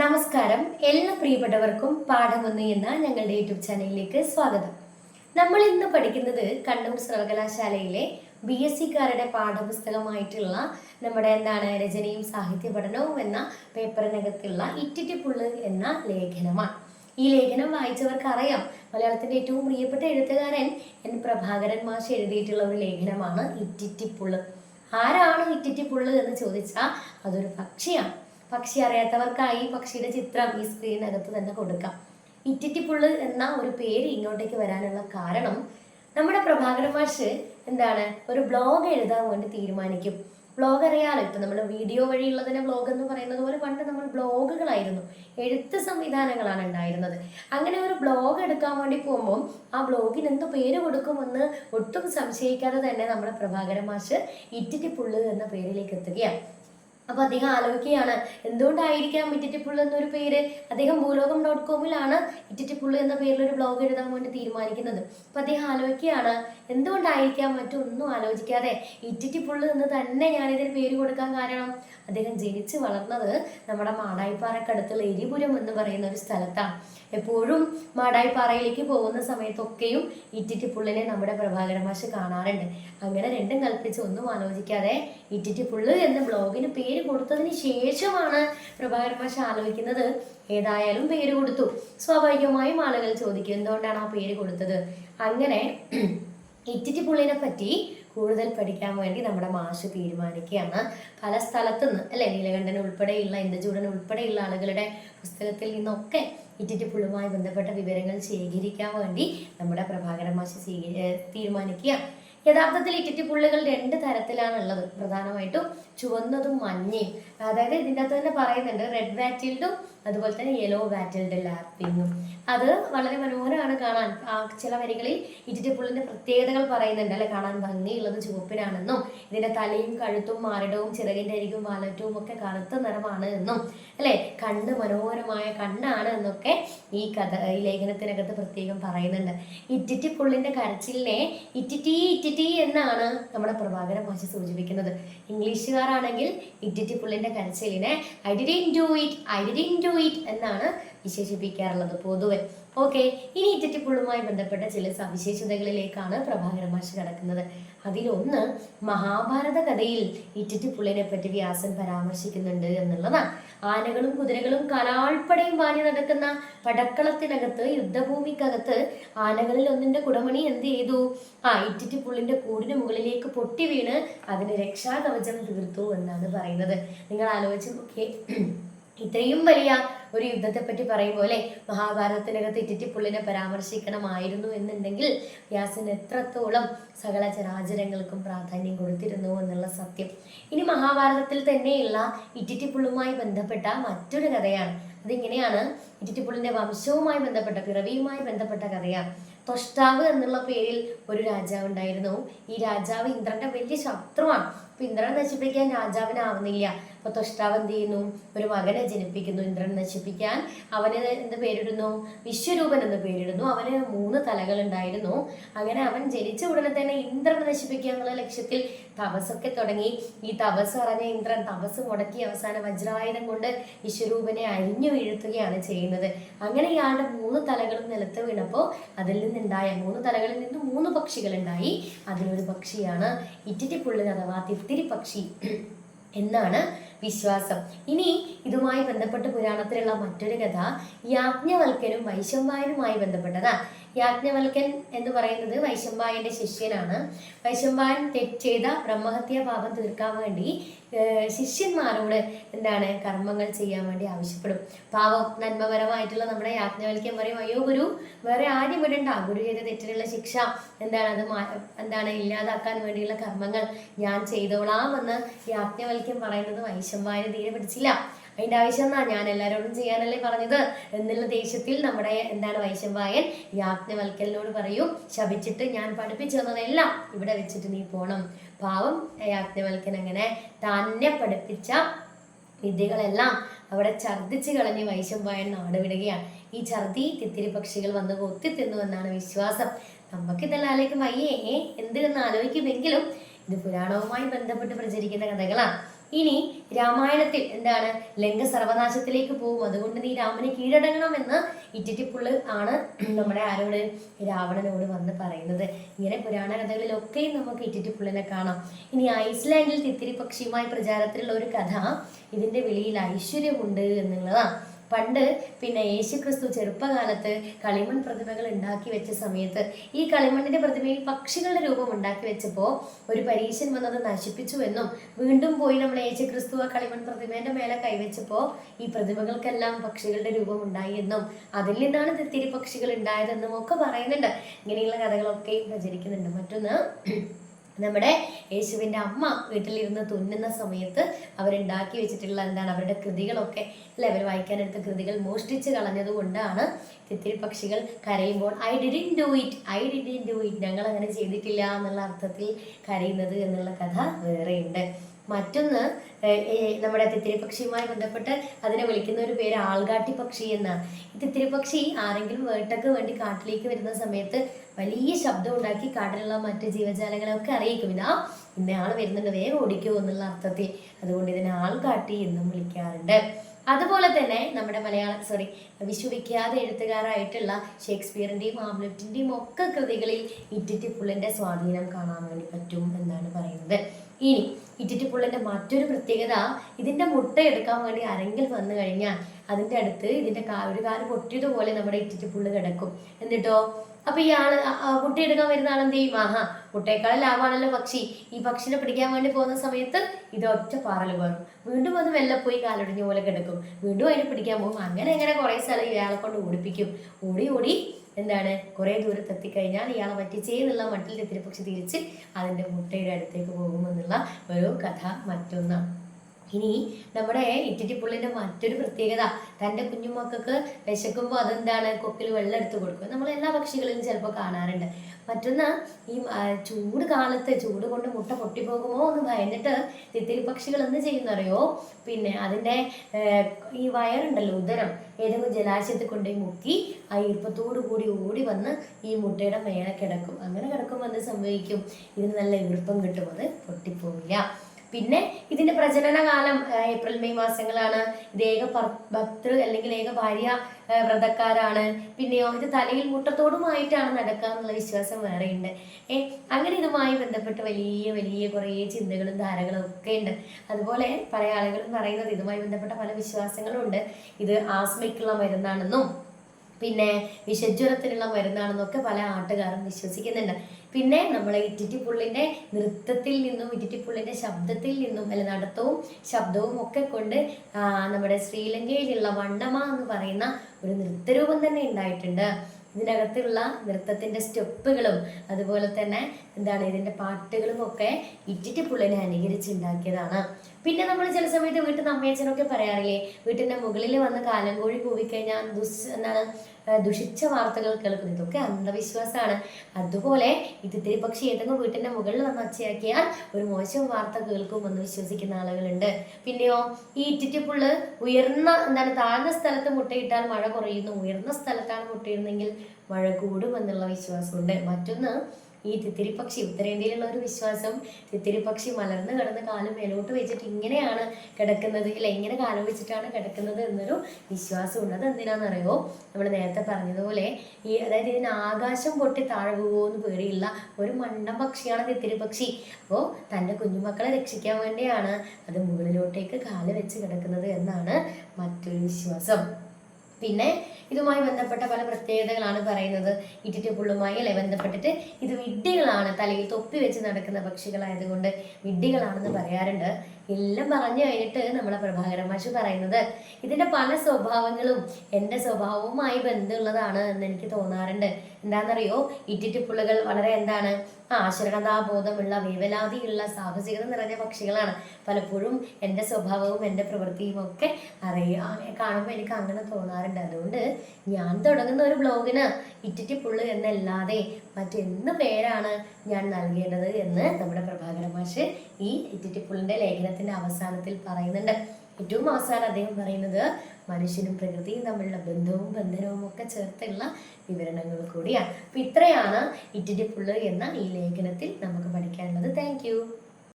നമസ്കാരം. എല്ലാ പ്രിയപ്പെട്ടവർക്കും പാഠമൊന്നു എന്ന ഞങ്ങളുടെ യൂട്യൂബ് ചാനലിലേക്ക് സ്വാഗതം. നമ്മൾ ഇന്ന് പഠിക്കുന്നത് കണ്ണൂർ സർവകലാശാലയിലെ ബി എസ് സിക്കാരുടെ പാഠപുസ്തകമായിട്ടുള്ള നമ്മുടെ എന്താണ് രചനയും സാഹിത്യ പഠനവും എന്ന പേപ്പറിനകത്തുള്ള ഇറ്റിറ്റിപ്പുള്ള് എന്ന ലേഖനമാണ്. ഈ ലേഖനം വായിച്ചവർക്ക് അറിയാം മലയാളത്തിന്റെ ഏറ്റവും പ്രിയപ്പെട്ട എഴുത്തുകാരൻ എൻ പ്രഭാകരൻ മാഷ് എഴുതിയിട്ടുള്ള ഒരു ലേഖനമാണ് ഇറ്റിറ്റിപ്പുള്ള് ആരാണ് ഇറ്റിറ്റിപ്പുള്ള് എന്ന് ചോദിച്ചാൽ അതൊരു പക്ഷിയാണ്. പക്ഷി അറിയാത്തവർക്കായി പക്ഷിയുടെ ചിത്രം ഈ സ്ക്രീനകത്ത് തന്നെ കൊടുക്കാം. ഇറ്റിറ്റിപ്പുള്ള് എന്ന ഒരു പേര് ഇങ്ങോട്ടേക്ക് വരാനുള്ള കാരണം നമ്മുടെ പ്രഭാകരൻ മാഷ് എന്താണ്? ഒരു ബ്ലോഗ് എഴുതാൻ വേണ്ടി തീരുമാനിക്കും. ബ്ലോഗ് അറിയാലോ? ഇപ്പൊ നമ്മൾ വീഡിയോ വഴിയുള്ളതിനെ ബ്ലോഗ് എന്ന് പറയുന്നത് പോലെ പണ്ട് നമ്മൾ ബ്ലോഗുകളായിരുന്നു എഴുത്ത് സംവിധാനങ്ങളാണ് ഉണ്ടായിരുന്നത്. അങ്ങനെ ഒരു ബ്ലോഗ് എടുക്കാൻ വേണ്ടി പോകുമ്പോൾ ആ ബ്ലോഗിന് എന്ത് പേര് കൊടുക്കുമെന്ന് ഒട്ടും സംശയിക്കാതെ തന്നെ നമ്മുടെ പ്രഭാകരൻ മാഷ് ഇറ്റിറ്റിപ്പുള്ള് എന്ന പേരിലേക്ക് എത്തുകയാണ്. അപ്പൊ അദ്ദേഹം ആലോചിക്കുകയാണ് എന്തുകൊണ്ടായിരിക്കാം ഇറ്റിറ്റിപ്പുള്ള് എന്നൊരു പേര്? അദ്ദേഹം ഭൂലോകം ഡോട്ട് കോമിലാണ് ഇറ്റിറ്റിപ്പുള്ള് എന്ന പേരിൽ ഒരു ബ്ലോഗ് എഴുതാൻ വേണ്ടി തീരുമാനിക്കുന്നത്. അപ്പൊ അദ്ദേഹം ആലോചിക്കുകയാണ് എന്തുകൊണ്ടായിരിക്കാം മറ്റൊന്നും ആലോചിക്കാതെ ഇറ്റിറ്റിപ്പുള്ള് എന്ന് തന്നെ ഞാൻ ഇതിന് പേര് കൊടുക്കാൻ കാരണം? അദ്ദേഹം ജനിച്ച് വളർന്നത് നമ്മുടെ മാടായിപ്പാറക്കടുത്തുള്ള എരിപുരം എന്ന് പറയുന്ന ഒരു സ്ഥലത്താണ് എപ്പോഴും മാടായിപ്പാറയിലേക്ക് പോകുന്ന സമയത്തൊക്കെയും ഇറ്റിറ്റിപ്പുള്ളിനെ നമ്മുടെ പ്രഭാകര മാഷ് കാണാറുണ്ട്. അങ്ങനെ രണ്ടും കൽപ്പിച്ച് ഒന്നും ആലോചിക്കാതെ ഇറ്റിറ്റിപ്പുള്ള് എന്ന ബ്ലോഗിന് പേര് കൊടുത്തതിന് ശേഷമാണ് പ്രഭാകരൻ മാഷ് ആലോചിക്കുന്നത്. ഏതായാലും പേര് കൊടുത്തു. സ്വാഭാവികമായും ആളുകൾ ചോദിക്കും എന്തുകൊണ്ടാണ് ആ പേര് കൊടുത്തത്? അങ്ങനെ ഇറ്റിറ്റി ഇറ്റിറ്റിപ്പുള്ളിനെ പറ്റി കൂടുതൽ പഠിക്കാൻ വേണ്ടി നമ്മുടെ മാഷ് തീരുമാനിക്കുകയാണ്. പല സ്ഥലത്തുനിന്ന് അല്ലെ? നീലകണ്ഠൻ ഉൾപ്പെടെയുള്ള ഇന്ദചൂടൻ ഉൾപ്പെടെയുള്ള ആളുകളുടെ പുസ്തകത്തിൽ നിന്നൊക്കെ ഇറ്റിറ്റി പുള്ളുമായി ബന്ധപ്പെട്ട വിവരങ്ങൾ ശേഖരിക്കാൻ വേണ്ടി നമ്മുടെ പ്രഭാകരൻ മാഷ് തീരുമാനിക്കുക യഥാർത്ഥത്തിൽ ഈ ഇറ്റിറ്റിപ്പുള്ളികൾ രണ്ട് തരത്തിലാണുള്ളത്. പ്രധാനമായിട്ടും ചുവന്നതും മഞ്ഞയും. അതായത് ഇതിന്റെ അകത്ത് തന്നെ പറയുന്നുണ്ട് റെഡ് വാറ്റിൽഡും അതുപോലെ തന്നെ യെല്ലോ വാറ്റൽഡ് ലാപ്പിങ്ങും അത് വളരെ മനോഹരമാണ് കാണാൻ. ആ ചില വരികളിൽ ഇറ്റിറ്റിപ്പുള്ളിന്റെ പ്രത്യേകതകൾ പറയുന്നുണ്ട് അല്ലെ? കാണാൻ ഭംഗിയുള്ളത് ചുവപ്പിനാണെന്നും ഇതിന്റെ തലയും കഴുത്തും മാറിടവും ചിറകിന്റെ അരികും വാലറ്റവും ഒക്കെ കറുത്ത നിറമാണ് എന്നും അല്ലെ? കണ്ണ് മനോഹരമായ കണ്ണാണ് എന്നൊക്കെ ഈ കഥ ഈ ലേഖനത്തിനകത്ത് പ്രത്യേകം പറയുന്നുണ്ട്. ഇറ്റിറ്റിപ്പുള്ളിന്റെ കരച്ചിലിനെ ഇറ്റിറ്റി ഇറ്റിറ്റി എന്നാണ് നമ്മുടെ പ്രഭാകര ഭാഷ സൂചിപ്പിക്കുന്നത്. ഇംഗ്ലീഷുകാരാണെങ്കിൽ ഇറ്റിറ്റിപ്പുള്ളിന്റെ കരച്ചിലിനെ I didn't do it I didn't do it എന്നാണ് വിശേഷിപ്പിക്കാറുള്ളത് പൊതുവെ. ഓക്കെ ഇനി ഇറ്ററ്റിപ്പുള്ളുമായി ബന്ധപ്പെട്ട ചില സവിശേഷതകളിലേക്കാണ് പ്രഭാകര മാഷ് കടക്കുന്നത്. അതിലൊന്ന് മഹാഭാരത കഥയിൽ ഇറ്ററ്റിപ്പുള്ളിനെ പറ്റി വ്യാസൻ പരാമർശിക്കുന്നുണ്ട് എന്നുള്ളതാണ് ആനകളും കുതിരകളും കലാൾപ്പടയും വാങ്ങി നടക്കുന്ന പടക്കളത്തിനകത്ത് യുദ്ധഭൂമിക്കകത്ത് ആനകളിൽ ഒന്നിന്റെ കുടമണി എന്ത് ചെയ്തു? ആ ഇറ്റിറ്റിപ്പുള്ളിന്റെ കൂടിന് മുകളിലേക്ക് പൊട്ടി വീണ് അതിന് രക്ഷാകവചം തീർത്തു എന്നാണ് പറയുന്നത്. നിങ്ങൾ ആലോചിച്ച് നോക്കിയേ. ഇത്രയും വലിയ ഒരു യുദ്ധത്തെ പറ്റി പറയുമ്പോൾ അല്ലെ? മഹാഭാരതത്തിനകത്ത് ഇറ്റിറ്റിപ്പുള്ളിനെ പരാമർശിക്കണമായിരുന്നു എന്നുണ്ടെങ്കിൽ വ്യാസൻ എത്രത്തോളം സകല ചരാചരങ്ങൾക്കും പ്രാധാന്യം കൊടുത്തിരുന്നു എന്നുള്ള സത്യം. ഇനി മഹാഭാരതത്തിൽ തന്നെയുള്ള ഇറ്റിറ്റിപ്പുള്ളുമായി ബന്ധപ്പെട്ട മറ്റൊരു കഥയാണ്. അതിങ്ങനെയാണ് ഇറ്റിറ്റിപ്പുള്ളിന്റെ വംശവുമായി ബന്ധപ്പെട്ട പിറവിയുമായി ബന്ധപ്പെട്ട കഥയാണ്. തൊഷ്ടാവ് എന്നുള്ള പേരിൽ ഒരു രാജാവ് ഉണ്ടായിരുന്നു. ഈ രാജാവ് ഇന്ദ്രന്റെ വലിയ ശത്രുവാണ്. അപ്പൊ ഇന്ദ്രനെ നശിപ്പിക്കാൻ രാജാവിനാവുന്നില്ല അപ്പൊ തൊഷ്ടാവ് എന്ത് ചെയ്യുന്നു? ഒരു മകനെ ജനിപ്പിക്കുന്നു ഇന്ദ്രനെ നശിപ്പിക്കാൻ. അവന് എന്ത് പേരിടുന്നു? വിശ്വരൂപൻ എന്ന് പേരിടുന്നു. അവന് മൂന്ന് തലകൾ ഉണ്ടായിരുന്നു. അങ്ങനെ അവൻ ജനിച്ച ഉടനെ തന്നെ ഇന്ദ്രനെ നശിപ്പിക്കുക എന്നുള്ള ലക്ഷ്യത്തിൽ തപസ്സൊക്കെ തുടങ്ങി. ഈ തപസ് പറഞ്ഞ ഇന്ദ്രൻ തപസ് മുടക്കി അവസാനം വജ്രായുധം കൊണ്ട് വിശ്വരൂപനെ അരിഞ്ഞു വീഴ്ത്തുകയാണ് ചെയ്യുന്നത്. അങ്ങനെ ഇയാളുടെ മൂന്ന് തലകളും നിലത്ത് വീണപ്പോൾ അതിൽ നിന്നുണ്ടായ മൂന്ന് തലകളിൽ നിന്ന് മൂന്ന് പക്ഷികൾ ഉണ്ടായി അതിലൊരു പക്ഷിയാണ് ഇറ്റിറ്റിപ്പുള്ളിൽ അഥവാ തിത്തിരി പക്ഷി എന്നാണ് വിശ്വാസം. ഇനി ഇതുമായി ബന്ധപ്പെട്ട് പുരാണത്തിലുള്ള മറ്റൊരു കഥ യാജ്ഞവൽക്കനും വൈശമ്പായനുമായി ബന്ധപ്പെട്ടതാ. യാജ്ഞവൽക്കൻ എന്ന് പറയുന്നത് വൈശമ്പായന്റെ ശിഷ്യനാണ്. വൈശമ്പായൻ തെറ്റ് ചെയ്ത ബ്രഹ്മഹത്യാ പാപം തീർക്കാൻ വേണ്ടി ശിഷ്യന്മാരോട് എന്താണ് കർമ്മങ്ങൾ ചെയ്യാൻ വേണ്ടി ആവശ്യപ്പെടും. പാവം നന്മപരമായിട്ടുള്ള നമ്മുടെ യാജ്ഞവൽക്യം പറയും അയ്യോ ഗുരു വേറെ ആരും വിടണ്ട ഗുരു ചെയ്ത തെറ്റിനുള്ള ശിക്ഷ എന്താണ്? അത് എന്താണ് ഇല്ലാതാക്കാൻ വേണ്ടിയുള്ള കർമ്മങ്ങൾ ഞാൻ ചെയ്തോളാം എന്ന് യാജ്ഞവൽക്യം പറയുന്നത് വൈശമ്പായന് തീരെ പിടിച്ചില്ല. അതിന്റെ ആവശ്യം എന്നാ? ഞാൻ എല്ലാവരോടും ചെയ്യാനല്ലേ പറഞ്ഞത്? എന്നുള്ള ദേഷ്യത്തിൽ നമ്മുടെ എന്താണ് വൈശമ്പായൻ യാജ്ഞവൽക്കലിനോട് പറയൂ ശപിച്ചിട്ട് ഞാൻ പഠിപ്പിച്ചു തന്നതെല്ലാം ഇവിടെ വെച്ചിട്ട് നീ പോണം. പാവം യാജ്ഞവൽക്കൻ അങ്ങനെ തന്നെ പഠിപ്പിച്ച വിദ്യകളെല്ലാം അവിടെ ഛർദ്ദിച്ച് കളഞ്ഞ് വൈശമ്പായൻ നാടുവിടുകയാണ് ഈ ഛർദി തിത്തിരി പക്ഷികൾ വന്ന് കൊത്തി തിന്നു എന്നാണ് വിശ്വാസം. നമുക്ക് ഇതെല്ലാം ആലോചിക്കും വയ്യേ എന്തിനെന്ന് ആലോചിക്കുമെങ്കിലും ഇത് പുരാണവുമായി ബന്ധപ്പെട്ട് പ്രചരിക്കുന്ന കഥകളാണ് ഇനി രാമായണത്തിൽ എന്താണ്? ലങ്ക സർവനാശത്തിലേക്ക് പോകും. അതുകൊണ്ട് നീ രാമനെ കീഴടങ്ങണമെന്ന് ഇറ്റിറ്റിപ്പുള്ള് ആണ് നമ്മുടെ ആരോട് രാവണനോട് വന്ന് പറയുന്നത്. ഇങ്ങനെ പുരാണ കഥകളിലൊക്കെയും നമുക്ക് ഇറ്റിറ്റിപ്പുള്ളിനെ കാണാം. ഇനി ഐസ്ലാൻഡിൽ തിത്തിരി പക്ഷിയുമായി പ്രചാരത്തിലുള്ള ഒരു കഥ ഇതിന്റെ വെളിയിൽ ഐശ്വര്യമുണ്ട് എന്നുള്ളതാണ് പണ്ട് പിന്നെ യേശു ക്രിസ്തു ചെറുപ്പകാലത്ത് കളിമൺ പ്രതിമകൾ ഉണ്ടാക്കി വെച്ച സമയത്ത് ഈ കളിമണ്ണിന്റെ പ്രതിമയിൽ പക്ഷികളുടെ രൂപം ഉണ്ടാക്കി വെച്ചപ്പോൾ ഒരു പരീക്ഷൻ വന്നത് നശിപ്പിച്ചു എന്നും വീണ്ടും പോയി നമ്മൾ യേശു ക്രിസ്തു ആ കളിമൺ പ്രതിമേന്റെ മേലെ കൈവച്ചപ്പോൾ ഈ പ്രതിമകൾക്കെല്ലാം പക്ഷികളുടെ രൂപം ഉണ്ടായി എന്നും അതിൽ നിന്നാണ് തിത്തിരി പക്ഷികൾ ഉണ്ടായതെന്നും ഒക്കെ പറയുന്നുണ്ട്. ഇങ്ങനെയുള്ള കഥകളൊക്കെ പ്രചരിക്കുന്നുണ്ട്. മറ്റൊന്ന് നമ്മുടെ യേശുവിന്റെ അമ്മ വീട്ടിലിരുന്ന് തുന്നുന്ന സമയത്ത് അവരുണ്ടാക്കി വെച്ചിട്ടുള്ള എന്താണ് അവരുടെ കൃതികളൊക്കെ അല്ലെ? അവർ വായിക്കാനെടുത്ത കൃതികൾ മോഷ്ടിച്ച് കളഞ്ഞത് കൊണ്ടാണ് തിത്തിരി പക്ഷികൾ കരയുമ്പോൾ I didn't do it I didn't do it ഞങ്ങൾ അങ്ങനെ ചെയ്തിട്ടില്ല എന്നുള്ള അർത്ഥത്തിൽ കരയുന്നത് എന്നുള്ള കഥ വേറെയുണ്ട്. മറ്റൊന്ന് നമ്മുടെ തിത്തിരി പക്ഷിയുമായി ബന്ധപ്പെട്ട് അതിനെ വിളിക്കുന്ന ഒരു പേര് ആൾഗാട്ടി പക്ഷി എന്നാണ്. ഈ തിത്തിരി പക്ഷി ആരെങ്കിലും വേട്ടക്ക് വേണ്ടി കാട്ടിലേക്ക് വരുന്ന സമയത്ത് വലിയ ശബ്ദം ഉണ്ടാക്കി കാട്ടിലുള്ള മറ്റ് ജീവജാലങ്ങളെയൊക്കെ അറിയിക്കും. ഇതാ ഇന്നയാൾ വരുന്നുണ്ട് വേഗം ഓടിക്കോ എന്നുള്ള അർത്ഥത്തിൽ. അതുകൊണ്ട് ഇതിനെ ആൾഗാട്ടി എന്നും വിളിക്കാറുണ്ട്. അതുപോലെ തന്നെ നമ്മുടെ മലയാള സോറി വിശ്വവിഖ്യാത എഴുത്തുകാരായിട്ടുള്ള ഷേക്സ്പിയറിന്റെയും ആംലെറ്റിന്റെയും ഒക്കെ കൃതികളിൽ ഇറ്റിറ്റിപ്പുള്ളിന്റെ സ്വാധീനം കാണാൻ വേണ്ടി പറ്റും എന്നാണ് പറയുന്നത്. ഇനി ഇറ്റിറ്റിപ്പുള്ളിന്റെ മറ്റൊരു പ്രത്യേകത ഇതിന്റെ മുട്ട എടുക്കാൻ വേണ്ടി ആരെങ്കിലും വന്നു കഴിഞ്ഞാൽ അതിന്റെ അടുത്ത് ഇതിന്റെ കാ ഒരു കാൽ പൊട്ടിയതുപോലെ നമ്മുടെ ഇറ്റിറ്റ് പുള്ള് കിടക്കും. എന്നിട്ടോ? അപ്പൊ ഈ ആൾ കുട്ടി മുട്ടയെടുക്കാൻ വരുന്ന ആളെന്ത് ചെയ്യും? ആഹാ മുട്ടയേക്കാളും ലാഭമാണല്ലോ പക്ഷി. ഈ പക്ഷിനെ പിടിക്കാൻ വേണ്ടി പോകുന്ന സമയത്ത് ഇതൊറ്റ പാറൽ കയറും. വീണ്ടും അത് മെല്ലെ പോയി കാലൊടിഞ്ഞ പോലെ കിടക്കും. വീണ്ടും അതിനെ പിടിക്കാൻ പോകും. അങ്ങനെ അങ്ങനെ കുറെ സ്ഥലം ഇയാളെ കൊണ്ട് ഓടിപ്പിക്കും. ഓടി ഓടി എന്താണ് കുറെ ദൂരത്ത് എത്തിക്കഴിഞ്ഞാൽ ഇയാളെ പറ്റിച്ചേ എന്നുള്ള മട്ടിൽ എത്തിരി പക്ഷി തിരിച്ച് അതിന്റെ മുട്ടയുടെ അടുത്തേക്ക് പോകുമെന്നുള്ള ഒരു കഥ മറ്റൊന്നാണ്. ഇനി നമ്മുടെ ഇറ്റിറ്റിപ്പുള്ളിന്റെ മറ്റൊരു പ്രത്യേകത തന്റെ കുഞ്ഞുമക്കൾക്ക് വിശക്കുമ്പോൾ അതെന്താണ്? കൊക്കിൽ വെള്ളം എടുത്തു കൊടുക്കുക നമ്മൾ എല്ലാ പക്ഷികളിലും ചിലപ്പോൾ കാണാറുണ്ട്. മറ്റൊന്ന് ഈ ചൂട് കാലത്ത് ചൂട് കൊണ്ട് മുട്ട പൊട്ടിപ്പോകുമോ എന്ന് ഭയന്നിട്ട് തിത്തിരി പക്ഷികൾ എന്ത് ചെയ്യുന്നറിയോ? പിന്നെ അതിന്റെ ഈ വയറുണ്ടല്ലോ ഉദരം. ഏതെങ്കിലും ജലാശയത്തിൽ കൊണ്ടുപോയി മുക്കി ആ ഈർപ്പത്തോടു കൂടി ഓടി വന്ന് ഈ മുട്ടയുടെ മേലെ കിടക്കും. അങ്ങനെ കിടക്കുമ്പോൾ എന്ത് സംഭവിക്കും? ഇതിന് നല്ല ഈർപ്പം കിട്ടും. അത് പൊട്ടിപ്പോവില്ല. പിന്നെ ഇതിന്റെ പ്രജനന കാലം ഏപ്രിൽ മെയ് മാസങ്ങളാണ്. ഇത് ഏക ഭക്തൃ അല്ലെങ്കിൽ ഏക ഭാര്യ വ്രതക്കാരാണ്. പിന്നെയോ ഇത് തലയിൽ മുട്ടത്തോടുമായിട്ടാണ് നടക്കുക എന്നുള്ള വിശ്വാസം വേറെയുണ്ട്. ഏ അങ്ങനെ ഇതുമായി ബന്ധപ്പെട്ട് വലിയ വലിയ കുറേ ചിന്തകളും ധാരകളും ഒക്കെ ഉണ്ട്. അതുപോലെ പല ആളുകളും പറയുന്നത് ഇതുമായി ബന്ധപ്പെട്ട പല വിശ്വാസങ്ങളും ഉണ്ട്. ഇത് ആസ്മയ്ക്കുള്ള മരുന്നാണെന്നും പിന്നെ വിഷജ്വരത്തിനുള്ള മരുന്നാണെന്നൊക്കെ പല ആട്ടുകാരും വിശ്വസിക്കുന്നുണ്ട്. പിന്നെ നമ്മളെ ഇറ്റിറ്റിപ്പുള്ളിന്റെ നൃത്തത്തിൽ നിന്നും ഇറ്റിറ്റിപ്പുള്ളിന്റെ ശബ്ദത്തിൽ നിന്നും അല്ല നടത്തവും ശബ്ദവും ഒക്കെ കൊണ്ട് നമ്മുടെ ശ്രീലങ്കയിലുള്ള വണ്ണമ എന്ന് പറയുന്ന ഒരു നൃത്തരൂപം തന്നെ ഉണ്ടായിട്ടുണ്ട്. ഇതിനകത്തുള്ള നൃത്തത്തിന്റെ സ്റ്റെപ്പുകളും അതുപോലെ തന്നെ എന്താണ് ഇതിന്റെ പാട്ടുകളും ഒക്കെ ഇറ്റിറ്റ് പുള്ളിനെ അനുകരിച്ചുണ്ടാക്കിയതാണ്. പിന്നെ നമ്മൾ ചില സമയത്ത് വീട്ടിൽ നിന്ന് അമ്മയച്ചനൊക്കെ പറയാറില്ലേ വീട്ടിന്റെ മുകളിൽ വന്ന് കാലങ്കോഴി കൂവിക്കഴിഞ്ഞാൽ ദുസ് എന്താണ് ദുഷിച്ച വാർത്തകൾ കേൾക്കുന്നത് ഇതൊക്കെ അന്ധവിശ്വാസമാണ്. അതുപോലെ ഇതിത്തിരി തിത്തിരി പക്ഷി ഏതെങ്കിലും വീട്ടിന്റെ മുകളിൽ വന്ന് ഒച്ചയാക്കിയാൽ ഒരു മോശം വാർത്ത കേൾക്കും എന്ന് വിശ്വസിക്കുന്ന ആളുകളുണ്ട്. പിന്നെയോ ഈ ഇറ്റിറ്റിപ്പുള്ള് ഉയർന്ന എന്താണ് താഴ്ന്ന സ്ഥലത്ത് മുട്ടയിട്ടാൽ മഴ കുറയുന്നു. ഉയർന്ന സ്ഥലത്താണ് മുട്ടയിടുന്നെങ്കിൽ മഴ കൂടുമെന്നുള്ള വിശ്വാസമുണ്ട്. മറ്റൊന്ന് ഈ തിത്തിരിപ്പക്ഷി ഉത്തരേന്ത്യയിലുള്ള ഒരു വിശ്വാസം. തിത്തിരിപ്പക്ഷി മലർന്നു കിടന്ന് കാലം മേലോട്ട് വെച്ചിട്ട് ഇങ്ങനെയാണ് കിടക്കുന്നത് ഇല്ല ഇങ്ങനെ കാലം വെച്ചിട്ടാണ് കിടക്കുന്നത് എന്നൊരു വിശ്വാസമുണ്ട്. അത് എന്തിനാണെന്നറിയോ നമ്മൾ നേരത്തെ പറഞ്ഞതുപോലെ ഈ അതായത് ഇതിന് ആകാശം പൊട്ടി താഴെ പോകുമെന്ന് പേടിയുള്ള ഒരു മണ്ട പക്ഷിയാണ് തിത്തിരിപ്പക്ഷി. അപ്പോൾ തന്റെ കുഞ്ഞുമക്കളെ രക്ഷിക്കാൻ വേണ്ടിയാണ് അത് മുകളിലോട്ടേക്ക് കാൽ വെച്ച് കിടക്കുന്നത് എന്നാണ് മറ്റൊരു വിശ്വാസം. പിന്നെ ഇതുമായി ബന്ധപ്പെട്ട പല പ്രത്യേകതകളാണ് പറയുന്നത്. ഇറ്റിറ്റ് പുള്ളുമായി അല്ലെ ബന്ധപ്പെട്ടിട്ട് ഇത് വിഡ്ഢികളാണ് തലയിൽ തൊപ്പി വെച്ച് നടക്കുന്ന പക്ഷികളായതുകൊണ്ട് വിഡ്ഢികളാണെന്ന് പറയാറുണ്ട്. എല്ലാം പറഞ്ഞു കഴിഞ്ഞിട്ട് നമ്മളെ പ്രഭാകരൻ മാഷ് പറയുന്നത് ഇതിന്റെ പല സ്വഭാവങ്ങളും എന്റെ സ്വഭാവവുമായി ബന്ധമുള്ളതാണ് എന്ന് എനിക്ക് തോന്നാറുണ്ട്. എന്താണെന്നറിയോ? ഇറ്റിറ്റിപ്പുള്ളുകൾ വളരെ എന്താണ് ആശ്രണതാബോധമുള്ള വേവലാതിയുള്ള സാഹസികത നിറഞ്ഞ പക്ഷികളാണ്. പലപ്പോഴും എന്റെ സ്വഭാവവും എന്റെ പ്രവൃത്തിയും ഒക്കെ അറിയാം കാണുമ്പോൾ എനിക്ക് അങ്ങനെ തോന്നാറുണ്ട്. അതുകൊണ്ട് ഞാൻ തുടങ്ങുന്ന ഒരു ബ്ലോഗിന് ഇറ്റിറ്റിപ്പുള്ളു എന്നല്ലാതെ മറ്റെന്ത് പേരാണ് ഞാൻ നൽകേണ്ടത് എന്ന് നമ്മുടെ പ്രഭാകര മാഷ് ഈ ഇറ്റിറ്റിപ്പുള്ളിന്റെ ലേഖനത്തിന്റെ അവസാനത്തിൽ പറയുന്നുണ്ട്. ഏറ്റവും അവസാനം അദ്ദേഹം പറയുന്നത് മനുഷ്യനും പ്രകൃതിയും തമ്മിലുള്ള ബന്ധവും ബന്ധനവും ഒക്കെ ചേർത്തുള്ള വിവരണങ്ങൾ കൂടിയാണ്. അപ്പം ഇത്രയാണ് ഇറ്റിറ്റിപ്പുള്ള് എന്ന ഈ ലേഖനത്തിൽ നമുക്ക് പഠിക്കാനുള്ളത്. താങ്ക്